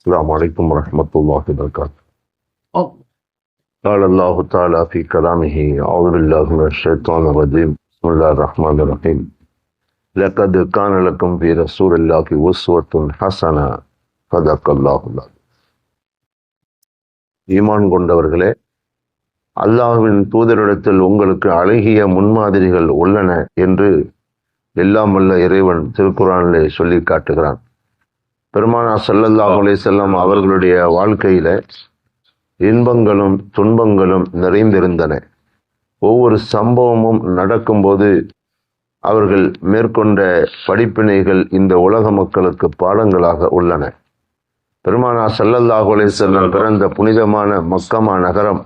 السلام عليكم ورحمة الله وبركاته قال الله تعالى في كلامه أعوذ بالله من الشيطان الرجيم بسم الله الرحمن الرحيم لقد كان لكم في رسول الله أسوة حسنة صدق الله العظيم ஈமான் கொண்டவர்களே அல்லாஹ்வின் தூதரிடத்தில் உங்களுக்கு அழகிய முன்மாதிரிகள் உள்ளன என்று எல்லாம் வல்ல இறைவன் திருக்குறானிலே சொல்லி காட்டுகிறான் பெருமானா ஸல்லல்லாஹு செல்லம் அவர்களுடைய வாழ்க்கையில இன்பங்களும் துன்பங்களும் நிறைந்திருந்தன. ஒவ்வொரு சம்பவமும் நடக்கும்போது அவர்கள் மேற்கொண்ட படிப்பினைகள் இந்த உலக மக்களுக்கு பாடங்களாக உள்ளன. பெருமானா ஸல்லல்லாஹு அலைஹி பிறந்த புனிதமான மக்கமா நகரம்.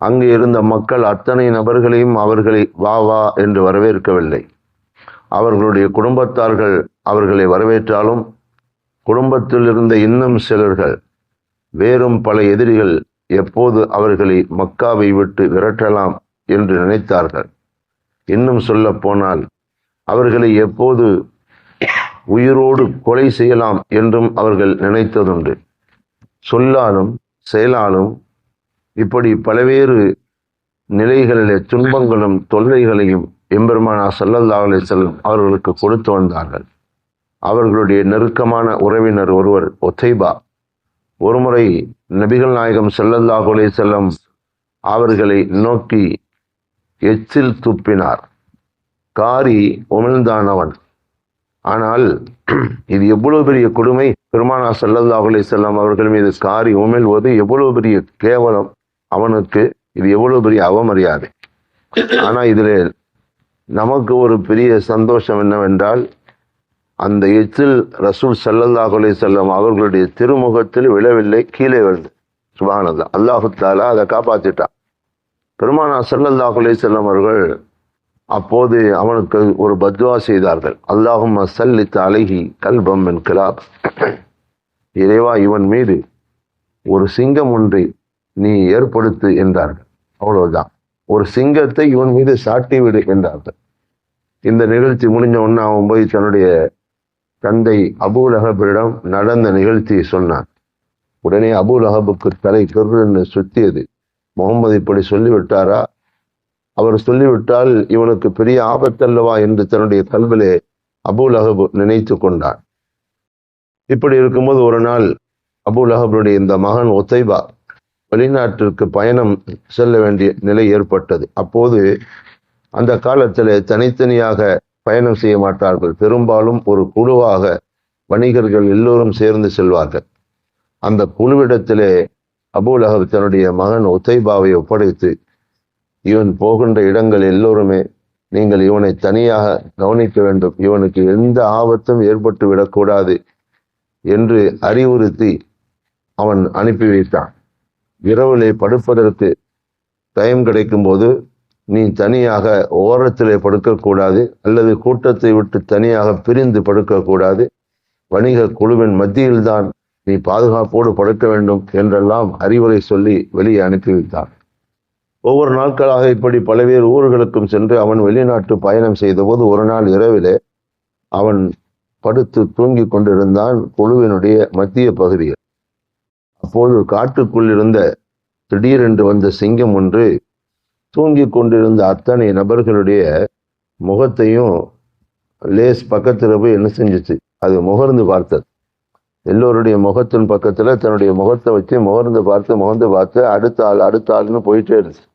அங்கு இருந்த மக்கள் அத்தனை நபர்களையும் அவர்களை வா வா என்று வரவேற்கவில்லை. அவர்களுடைய குடும்பத்தார்கள் அவர்களை வரவேற்றாலும் குடும்பத்தில் இருந்த இன்னும் சிலர்கள் வேறும் பல எதிரிகள் எப்போது அவர்களை மக்காவை விட்டு விரட்டலாம் என்று நினைத்தார்கள். இன்னும் சொல்ல போனால் அவர்களை எப்போது உயிரோடு கொலை செய்யலாம் என்றும் அவர்கள் நினைத்ததுண்டு. சொல்லாலும் செயலாலும் இப்படி பல்வேறு நிலைகளிலே துன்பங்களும் தொல்லைகளையும் எம்பெருமானா சல்லல்லா செல்லும் அவர்களுக்கு கொடுத்து வந்தார்கள். அவர்களுடைய நெருக்கமான உறவினர் ஒருவர் ஒத்தைபா. ஒருமுறை நபிகள் நாயகம் செல்லல்லாஹுலே செல்லம் அவர்களை நோக்கி எச்சில் துப்பினார். காரி உமிழ்ந்தானவன். ஆனால் இது எவ்வளவு பெரிய கொடுமை? பெருமானா செல்லல்லாஹுலே செல்லம் அவர்கள் மீது காரி உமிழ்வது எவ்வளவு பெரிய கேவலம்? அவனுக்கு இது எவ்வளவு பெரிய அவமரியாதை? ஆனா இதில் நமக்கு ஒரு பெரிய சந்தோஷம் என்னவென்றால் அந்த எச்சில் ரசூல் ஸல்லல்லாஹு அலைஹி வஸல்லம் அவர்களுடைய திருமுகத்தில் விழவில்லை கீழே விழுந்து. சுபஹானல்லாஹ். அல்லாஹு தாலா அதை காப்பாற்றிட்டான் பெருமானா ஸல்லல்லாஹு அலைஹி வஸல்லம் அவர்கள் அப்போது அவனுக்கு ஒரு பத்வா செய்தார்கள். அல்லாஹும் சல்லித் அழகி கல்பம் என் கிலாப். இறைவா இவன் மீது ஒரு சிங்கம் ஒன்றை நீ ஏற்படுத்து என்றார்கள். அவ்வளவுதான். ஒரு சிங்கத்தை இவன் மீது சாட்டி விடு என்றார்கள். இந்த நிகழ்ச்சி முடிஞ்ச ஒன்று அவன் போய் தன்னுடைய தந்தை அபூல் நடந்த நிகழ்ச்சியை சொன்னான் உடனே அபூல் தலை கருன்னு சுத்தியது. முகமது இப்படி சொல்லிவிட்டாரா? அவர் சொல்லிவிட்டால் இவனுக்கு பெரிய ஆபத்தல்லவா என்று தன்னுடைய கல்விலே அபூல் நினைத்து கொண்டான் இப்படி இருக்கும்போது ஒரு நாள் அபூல் இந்த மகன் ஒத்தைபா வெளிநாட்டிற்கு பயணம் செல்ல வேண்டிய நிலை ஏற்பட்டது. அப்போது அந்த காலத்தில் தனித்தனியாக பயணம் செய்ய மாட்டார்கள். பெரும்பாலும் ஒரு குழுவாக வணிகர்கள் எல்லோரும் சேர்ந்து செல்வார்கள். அந்த குழுவிடத்திலே அபுல் அஹப் தன்னுடைய மகன் உத்தைபாவை ஒப்படைத்து இவன் போகின்ற இடங்கள் எல்லோருமே நீங்கள் இவனை தனியாக கவனிக்க வேண்டும். இவனுக்கு எந்த ஆபத்தும் ஏற்பட்டு விடக்கூடாது என்று அறிவுறுத்தி அவன் அனுப்பி வைத்தான். இரவிலே படுப்பதற்கு டைம் கிடைக்கும்போது நீ தனியாக ஓரத்திலே படுக்கக்கூடாது அல்லது கூட்டத்தை விட்டு தனியாக பிரிந்து படுக்கக்கூடாது. வணிக குழுவின் மத்தியில்தான் நீ பாதுகாப்போடு படுக்க வேண்டும் என்றெல்லாம் அறிவுரை சொல்லி வெளியே அனுப்பி வைத்தான் ஒவ்வொரு நாட்களாக இப்படி பல்வேறு ஊர்களுக்கும் சென்று அவன் வெளிநாட்டு பயணம் செய்தபோது ஒரு நாள் இரவிலே அவன் படுத்து தூங்கி கொண்டிருந்தான் குழுவினுடைய மத்திய பகுதியில். அப்போது காட்டுக்குள் இருந்த திடீரென்று வந்த சிங்கம் ஒன்று தூங்கி கொண்டிருந்த அத்தனை நபர்களுடைய முகத்தையும் லேஸ் பக்கத்தில் போய் என்ன செஞ்சுச்சு? அது முகர்ந்து பார்த்தது. எல்லோருடைய முகத்தின் பக்கத்தில் தன்னுடைய முகத்தை வச்சு முகர்ந்து பார்த்து முகர்ந்து பார்த்து அடுத்த ஆள் அடுத்த ஆள்னு போயிட்டே இருந்துச்சு.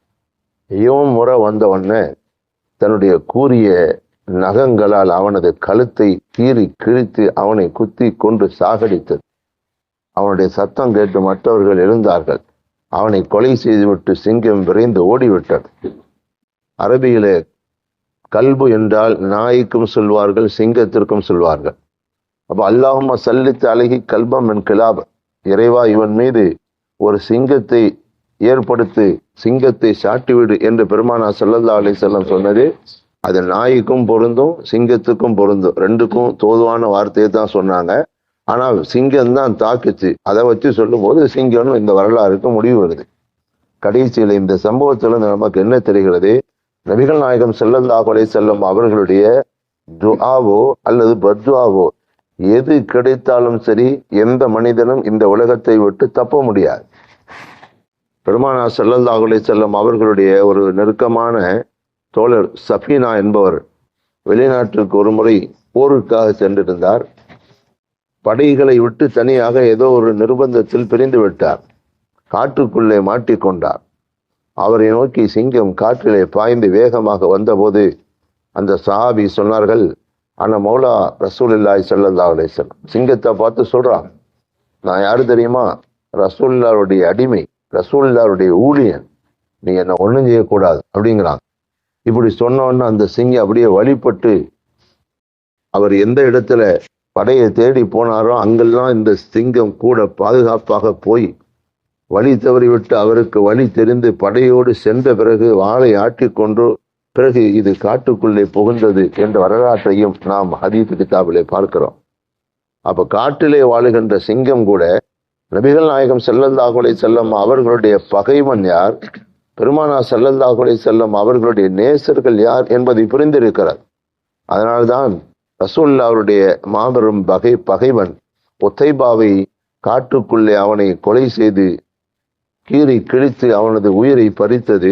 இவன் முறை வந்த உடனே தன்னுடைய கூறிய நகங்களால் அவனது கழுத்தை கீறி கிழித்து அவனை குத்தி கொண்டு சாகடித்தது. அவனுடைய சத்தம் கேட்டு மற்றவர்கள் எழுந்தார்கள். அவனை கொலை செய்துவிட்டு சிங்கம் விரைந்து ஓடிவிட்டது. அரபியிலே கல்பு என்றால் நாய்க்கும் சொல்வார்கள் சிங்கத்திற்கும் சொல்வார்கள். அப்போ அல்லாஹும் சல்லித்து அழகி கல்பம் என் கிலாப் இறைவா இவன் மீது ஒரு சிங்கத்தை ஏற்படுத்தி சிங்கத்தை சாட்டிவிடு என்று பெருமானா சல்லல்லா அலி செல்லம் சொன்னது அது நாய்க்கும் பொருந்தும் சிங்கத்துக்கும் பொருந்தும். ரெண்டுக்கும் தோதுவான வார்த்தையை தான் சொன்னாங்க. ஆனால் சிங்கம் தான் தாக்குச்சு. அதை வச்சு சொல்லும்போது சிங்கம்னு இந்த வரலாறுக்கு முடிவு வருது. கடைசியில் இந்த சம்பவத்தில் நமக்கு என்ன தெரிகிறது? நபிகள் நாயகம் செல்லல்லா கொலை செல்லும் அவர்களுடைய துஆவோ அல்லது பத்வாவோ எது கிடைத்தாலும் சரி எந்த மனிதனும் இந்த உலகத்தை விட்டு தப்ப முடியாது. பெருமானா ஸல்லல்லாஹு செல்லும் அவர்களுடைய ஒரு நெருக்கமான தோழர் சஃபீனா என்பவர் வெளிநாட்டிற்கு ஒரு முறை போருக்காக சென்றிருந்தார். படைகளை விட்டு தனியாக ஏதோ ஒரு நிர்பந்தத்தில் பிரிந்து விட்டார். காட்டுக்குள்ளே மாட்டிக்கொண்டார் அவரை நோக்கி சிங்கம் காற்றிலே பாய்ந்து வேகமாக வந்தபோது அந்த சஹாபி சொன்னார்கள் ஆனால் மௌலா ரசூலில்லாய் ஸல்லல்லாஹு அலைஹி சிங்கத்தை பார்த்து சொல்கிறான் நான் யாரு தெரியுமா? ரசூல்லாருடைய அடிமை ரசூல்லாருடைய ஊழியன். நீ என்னை ஒன்றும் செய்யக்கூடாது. அப்படிங்கிறான். இப்படி சொன்னோன்னு அந்த சிங்கம் அப்படியே வழிபட்டு அவர் எந்த இடத்துல படையை தேடி போனாரோ அங்கெல்லாம் இந்த சிங்கம் கூட பாதுகாப்பாக போய் வழி தவறிவிட்டு அவருக்கு வழி தெரிந்து படையோடு சென்ற பிறகு வாளை ஆட்டிக்கொண்டு பிறகு இது காட்டுக்குள்ளே புகுந்தது என்ற வரலாற்றையும் நாம் ஹதீப் கிதாபிலே பார்க்கிறோம். அப்ப காட்டிலே வாழுகின்ற சிங்கம் கூட நபிகள் நாயகம் செல்லந்தாகுலை செல்லம் அவர்களுடைய பகைவன் யார்? பெருமானா செல்லந்தாகுலை செல்லம் அவர்களுடைய நேசர்கள் யார் என்பதை புரிந்திருக்கிறார். அதனால்தான் ரசூல்லாவுடைய மாபெரும் பகை பகைவன் ஒத்தைபாவை காட்டுக்குள்ளே அவனை கொலை செய்து கீறி கிழித்து அவனது உயிரை பறித்தது.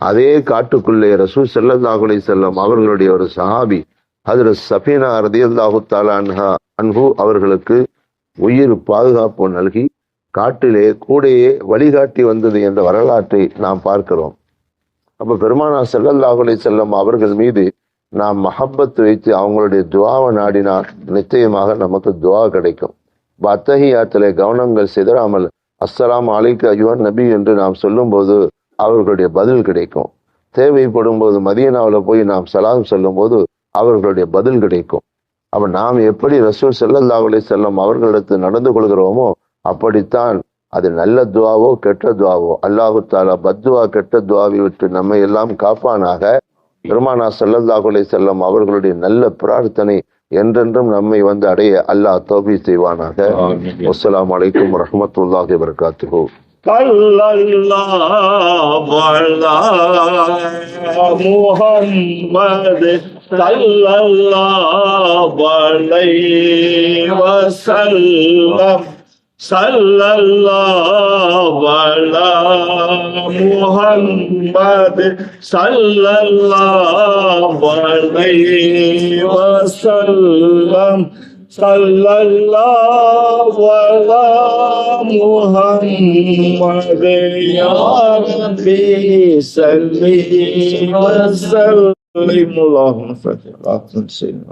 அதே காட்டுக்குள்ளே ரசூல் ஸல்லல்லாஹு செல்லும் செல்லம் அவர்களுடைய ஒரு சஹாபி அதில் சஃபீனா ரதியல்லாஹு தஆலா அன்ஹா அன்பு அவர்களுக்கு உயிர் பாதுகாப்பு நல்கி காட்டிலே கூடையே வழிகாட்டி வந்தது என்ற வரலாற்றை நாம் பார்க்கிறோம். அப்ப பெருமானா ஸல்லல்லாஹு செல்லும் செல்லம் அவர்கள் மீது நாம் மஹப்பத் வைத்து அவங்களுடைய துவாவை நாடினால் நிச்சயமாக நமக்கு துவா கிடைக்கும். இப்ப கவனங்கள் சிதறாமல் அஸ்ஸலாம் அலைக்கு அய்யுவன் நபி என்று நாம் சொல்லும்போது அவர்களுடைய பதில் கிடைக்கும். தேவைப்படும் போது மதியனாவில் போய் நாம் சலாம் சொல்லும்போது அவர்களுடைய பதில் கிடைக்கும். அப்ப நாம் எப்படி ரசூல் ஸல்லல்லாஹு செல்லும் செல்லம் அவர்களிடத்து நடந்து கொள்கிறோமோ அப்படித்தான் அது நல்ல துவாவோ கெட்ட துவாவோ. அல்லாஹு தாலா பத்துவா கெட்ட துவாவை விட்டு நம்மை எல்லாம் காப்பானாக. பெருமானா ஸல்லல்லாஹு அலைஹி செல்லம் அவர்களுடைய நல்ல பிரார்த்தனை என்றென்றும் நம்மை வந்து அடைய அல்லாஹ் தௌபி செய்வானாக. அஸ்ஸலாமு அலைக்கும் வரஹ்மத்துல்லாஹி வபரகாத்துஹு. sallallahu ala Muhammad sallallahu alayhi wa sallam sallallahu ala Muhammed. Sallallahu aleyhi ve sellem. Sallallahu ala Muhammed. Ya Rabbi salli ve sellim. Allahümme salli ve sellim